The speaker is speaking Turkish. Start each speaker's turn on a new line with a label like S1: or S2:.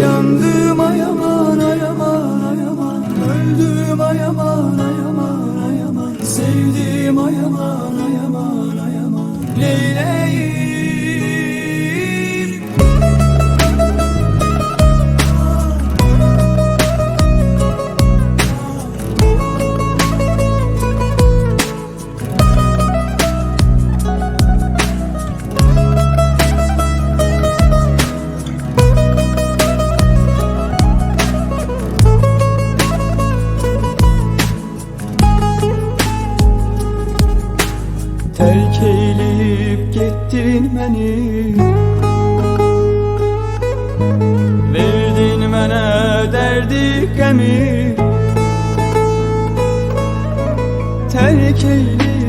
S1: Yandım ayaman ayaman ayaman Öldüm ayaman ayaman ayaman Sevdim ayaman ayaman ayaman Leyla'yı Terk eyleyip gittin beni. Verdin mənə dərdi qəmi Terk eyleyip